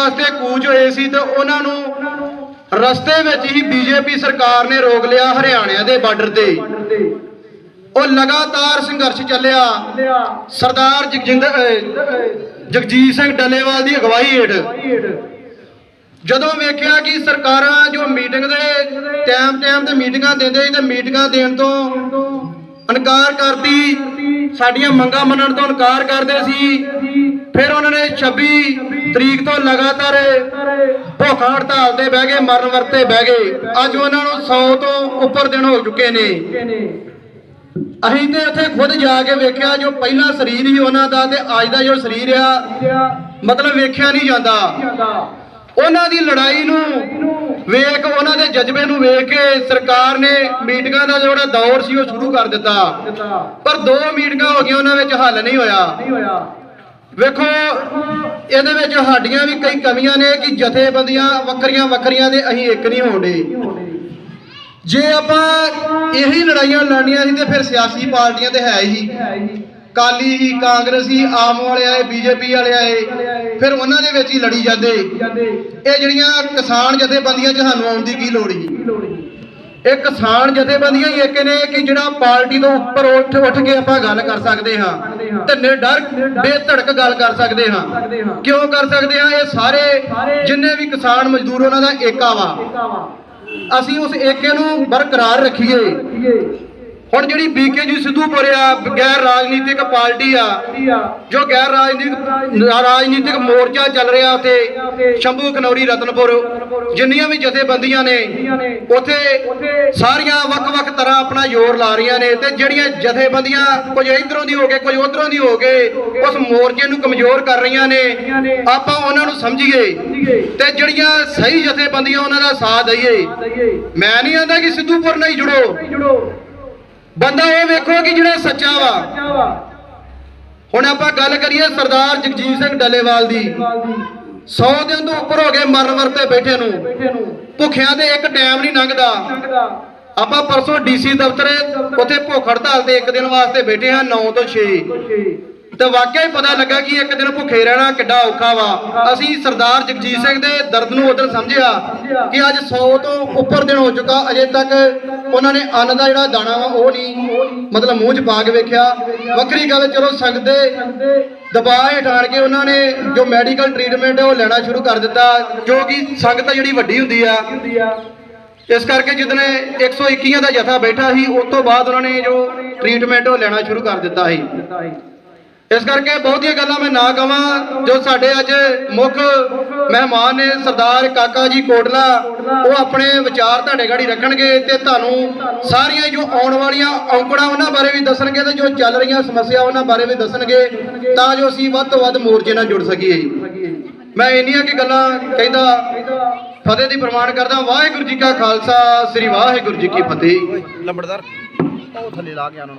ਵਾਸਤੇ ਕੂਚ ਹੋਏ ਸੀ ਤੇ ਉਹਨਾਂ ਨੂੰ ਰਸਤੇ ਵਿੱਚ ਹੀ ਬੀਜੇਪੀ ਸਰਕਾਰ ਨੇ ਰੋਕ ਲਿਆ ਹਰਿਆਣਿਆਂ ਦੇ ਬਾਰਡਰ ਤੇ। ਉਹ ਲਗਾਤਾਰ ਸੰਘਰਸ਼ ਚੱਲਿਆ। ਸਰਦਾਰ ਜਗਜਿੰਦਰ ਜਗਜੀਤ ਸਿੰਘ ਡੱਲੇਵਾਲ ਦੀ ਅਗਵਾਈ ਹੇਠ। ਜਦੋਂ ਵੇਖਿਆ ਕਿ ਸਰਕਾਰਾਂ ਜੋ ਮੀਟਿੰਗ ਦੇ ਟਾਈਮ ਟਾਈਮ ਤੇ ਮੀਟਿੰਗਾਂ ਦਿੰਦੇ ਸੀ ਤੇ ਮੀਟਿੰਗਾਂ ਦੇਣ ਤੋਂ ਇਨਕਾਰ ਕਰਦੀ ਸਾਡੀਆਂ ਮੰਗਾਂ ਮੰਨਣ ਤੋਂ ਇਨਕਾਰ ਕਰਦੇ ਸੀ। ਫਿਰ ਉਹਨਾਂ ਨੇ 26 ਤਰੀਕ ਤੋਂ ਲਗਾਤਾਰ ਭੁੱਖ ਹੜਤਾਲ ਤੇ ਬਹਿ ਗਏ, ਮਰਨ ਵਰਤੇ ਬਹਿ ਗਏ। ਅੱਜ ਉਹਨਾਂ ਨੂੰ 100 ਤੋਂ ਉੱਪਰ ਦਿਨ ਹੋ ਚੁੱਕੇ ਨੇ। ਅਸੀਂ ਤੇ ਉੱਥੇ ਖੁਦ ਜਾ ਕੇ ਵੇਖਿਆ, ਜੋ ਪਹਿਲਾ ਸਰੀਰ ਸੀ ਉਹਨਾਂ ਦਾ ਤੇ ਅੱਜ ਦਾ ਜੋ ਸਰੀਰ ਆ, ਮਤਲਬ ਵੇਖਿਆ ਨਹੀਂ ਜਾਂਦਾ। ਉਹਨਾਂ ਦੀ ਲੜਾਈ ਨੂੰ ਵੇਖ, ਉਹਨਾਂ ਦੇ ਜਜ਼ਬੇ ਨੂੰ ਵੇਖ ਕੇ ਸਰਕਾਰ ਨੇ ਮੀਟਿੰਗਾਂ ਦਾ ਜਿਹੜਾ ਦੌਰ ਸੀ ਉਹ ਸ਼ੁਰੂ ਕਰ ਦਿੱਤਾ। ਪਰ ਦੋ ਮੀਟਿੰਗਾਂ ਹੋ ਗਈਆਂ, ਉਹਨਾਂ ਵਿੱਚ ਹੱਲ ਨਹੀਂ ਹੋਇਆ। ਵੇਖੋ, ਇਹਦੇ ਵਿੱਚ ਸਾਡੀਆਂ ਵੀ ਕਈ ਕਮੀਆਂ ਨੇ ਕਿ ਜਥੇਬੰਦੀਆਂ ਵੱਖਰੀਆਂ ਵੱਖਰੀਆਂ ਦੇ ਅਸੀਂ ਇੱਕ ਨਹੀਂ ਹੋਣਦੇ ਜੇ ਆਪਾਂ ਇਹੀ ਲੜਾਈਆਂ ਲੜਨੀਆਂ ਸੀ ਤੇ ਫਿਰ ਸਿਆਸੀ ਪਾਰਟੀਆਂ ਤੇ ਹੈ ਹੀ। ਕਾਲੀ ਹੀ ਕਾਂਗਰਸੀ, ਆਮ ਵਾਲੇ ਆਏ, ਬੀਜੇਪੀ ਵਾਲੇ ਆਏ, ਫਿਰ ਉਹਨਾਂ ਦੇ ਵਿੱਚ ਹੀ ਲੜੀ ਜਾਂਦੇ। ਇਹ ਜਿਹੜੀਆਂ ਕਿਸਾਨ ਜਥੇਬੰਦੀਆਂ 'ਚ ਸਾਨੂੰ ਆਉਣ ਦੀ ਕੀ ਲੋੜ ਸੀ? ਇਹ ਕਿਸਾਨ ਜਥੇਬੰਦੀਆਂ ਹੀ ਇੱਕ ਨੇ ਕਿ ਜਿਹੜਾ ਪਾਰਟੀ ਤੋਂ ਉੱਪਰ ਉੱਠ ਉੱਠ ਕੇ ਆਪਾਂ ਗੱਲ ਕਰ ਸਕਦੇ ਹਾਂ ਤੇ ਨਿਡਰ ਬੇਧੜਕ ਗੱਲ ਕਰ ਸਕਦੇ ਹਾਂ। ਕਿਉਂ ਕਰ ਸਕਦੇ ਹਾਂ? ਇਹ ਸਾਰੇ ਜਿੰਨੇ ਵੀ ਕਿਸਾਨ ਮਜ਼ਦੂਰ ਉਹਨਾਂ ਦਾ ਏਕਾ ਵਾ। ਅਸੀਂ ਉਸ ਏਕੇ ਨੂੰ ਬਰਕਰਾਰ ਰੱਖੀਏ। ਹੁਣ ਜਿਹੜੀ ਬੀਕੇਜੀ ਸਿੱਧੂਪੁਰ ਆ ਗੈਰ ਰਾਜਨੀਤਿਕ ਪਾਰਟੀ ਆ, ਜੋ ਗੈਰ ਰਾਜਨੀਤਿਕ ਰਾਜਨੀਤਿਕ ਮੋਰਚਾ ਚੱਲ ਰਿਹਾ ਉੱਥੇ, ਸ਼ੰਭੂ, ਕਨੌਰੀ, ਰਤਨਪੁਰ, ਜਿੰਨੀਆਂ ਵੀ ਜਥੇਬੰਦੀਆਂ ਨੇ, ਉੱਥੇ ਸਾਰੀਆਂ ਵੱਖ-ਵੱਖ ਤਰ੍ਹਾਂ ਆਪਣਾ ਜ਼ੋਰ ਲਾ ਰਹੀਆਂ ਨੇ ਤੇ ਜਿਹੜੀਆਂ ਜਥੇਬੰਦੀਆਂ ਕੁਝ ਇਧਰੋਂ ਦੀ ਹੋ ਕੇ ਕੁਝ ਉਧਰੋਂ ਦੀ ਹੋ ਕੇ ਉਸ ਮੋਰਚੇ ਨੂੰ ਕਮਜ਼ੋਰ ਕਰ ਰਹੀਆਂ ਨੇ, ਆਪਾਂ ਉਹਨਾਂ ਨੂੰ ਸਮਝੀਏ ਤੇ ਜਿਹੜੀਆਂ ਸਹੀ ਜਥੇਬੰਦੀਆਂ ਉਹਨਾਂ ਦਾ ਸਾਥ ਦਈਏ। ਮੈਂ ਨਹੀਂ ਆਂਦਾ ਕਿ ਸਿੱਧੂਪੁਰ ਨਾਲ ਹੀ ਜੁੜੋ। ਬੰਦਾ ਇਹ ਵੇਖੋ ਕਿ ਜਿਹੜਾ ਸੱਚਾ ਵਾ। ਹੁਣ ਆਪਾਂ ਗੱਲ ਕਰੀਏ ਸਰਦਾਰ ਜਗਜੀਤ ਸਿੰਘ ਡੱਲੇਵਾਲ ਦੀ। 100 ਦਿਨ ਤੋਂ ਉੱਪਰ ਹੋ ਗਏ ਮਰਨ ਵਰਤੇ ਬੈਠੇ ਨੂੰ। ਭੁੱਖਿਆਂ ਦੇ ਇੱਕ ਟਾਈਮ ਨਹੀਂ ਲੰਘਦਾ। ਆਪਾਂ ਪਰਸੋਂ ਡੀਸੀ ਦਫ਼ਤਰ ਉੱਥੇ ਭੁੱਖ ਹੜਤਾਲ ਤੇ ਇੱਕ ਦਿਨ ਵਾਸਤੇ ਬੈਠੇ ਹਾਂ 9 ਤੋਂ 6 ਤੇ ਵਾਕਿਆ ਹੀ ਪਤਾ ਲੱਗਾ ਕਿ ਇੱਕ ਦਿਨ ਭੁੱਖੇ ਰਹਿਣਾ ਕਿੱਡਾ ਔਖਾ ਵਾ। ਅਸੀਂ ਸਰਦਾਰ ਜਗਜੀਤ ਸਿੰਘ ਦੇ ਦਰਦ ਨੂੰ ਉਦੋਂ ਸਮਝਿਆ ਕਿ ਅੱਜ 100 ਤੋਂ ਉੱਪਰ ਦਿਨ ਹੋ ਚੁੱਕਾ, ਅਜੇ ਤੱਕ ਉਹਨਾਂ ਨੇ ਅੰਨ ਦਾ ਜਿਹੜਾ ਦਾਣਾ ਵਾ, ਉਹ ਨਹੀਂ, ਮਤਲਬ ਮੂੰਹ 'ਚ ਪਾ ਕੇ ਵੇਖਿਆ। ਵੱਖਰੀ ਗੱਲ ਚਲੋ, ਸੰਗਤ ਦੇ ਦਬਾਅ ਹੇਠ ਕੇ ਉਹਨਾਂ ਨੇ ਜੋ ਮੈਡੀਕਲ ਟ੍ਰੀਟਮੈਂਟ ਹੈ, ਉਹ ਲੈਣਾ ਸ਼ੁਰੂ ਕਰ ਦਿੱਤਾ, ਜੋ ਕਿ ਸੰਗਤ ਜਿਹੜੀ ਵੱਡੀ ਹੁੰਦੀ ਆ। ਇਸ ਕਰਕੇ ਜਿੱਦਨੇ 121 ਦਾ ਜਥਾ ਬੈਠਾ ਸੀ, ਉਸ ਤੋਂ ਬਾਅਦ ਉਹਨਾਂ ਨੇ ਜੋ ਟ੍ਰੀਟਮੈਂਟ ਉਹ ਲੈਣਾ ਸ਼ੁਰੂ ਕਰ ਦਿੱਤਾ ਸੀ। ਇਸ ਕਰਕੇ ਬਹੁਤੀਆਂ ਗੱਲਾਂ ਮੈਂ ਨਾ ਕਵਾਂ ਜੋ ਸਾਡੇ ਅੱਜ ਮੁੱਖ ਮਹਿਮਾਨ ਨੇ ਸਰਦਾਰ ਕਾਕਾ ਜੀ ਕੋਟਲਾ, ਉਹ ਆਪਣੇ ਵਿਚਾਰ ਤੁਹਾਡੇ ਗਾੜੀ ਰੱਖਣਗੇ ਤੇ ਤੁਹਾਨੂੰ ਸਾਰੀਆਂ ਜੋ ਆਉਣ ਵਾਲੀਆਂ ਔਂਕੜਾਂ ਉਹਨਾਂ ਬਾਰੇ ਵੀ ਦੱਸਣਗੇ ਤੇ ਜੋ ਚੱਲ ਰਹੀਆਂ ਸਮੱਸਿਆ ਉਹਨਾਂ ਬਾਰੇ ਵੀ ਦੱਸਣਗੇ, ਤਾਂ ਜੋ ਅਸੀਂ ਵੱਧ ਤੋਂ ਵੱਧ ਮੋਰਚੇ ਨਾਲ ਜੁੜ ਸਕੀਏ ਮੈਂ ਇੰਨੀਆਂ ਕੀ ਗੱਲਾਂ ਕਹਿੰਦਾ, ਫਤਿਹ ਦੀ ਪ੍ਰਮਾਣ ਕਰਦਾ, ਵਾਹਿਗੁਰੂ ਜੀ ਕਾ ਖਾਲਸਾ, ਸ੍ਰੀ ਵਾਹਿਗੁਰੂ ਜੀ ਕੀ ਫਤਿਹ। ਲੰਬੜਦਾਰ, ਉਹ ਥੱਲੇ ਲਾ ਕੇ ਆਉਣਾ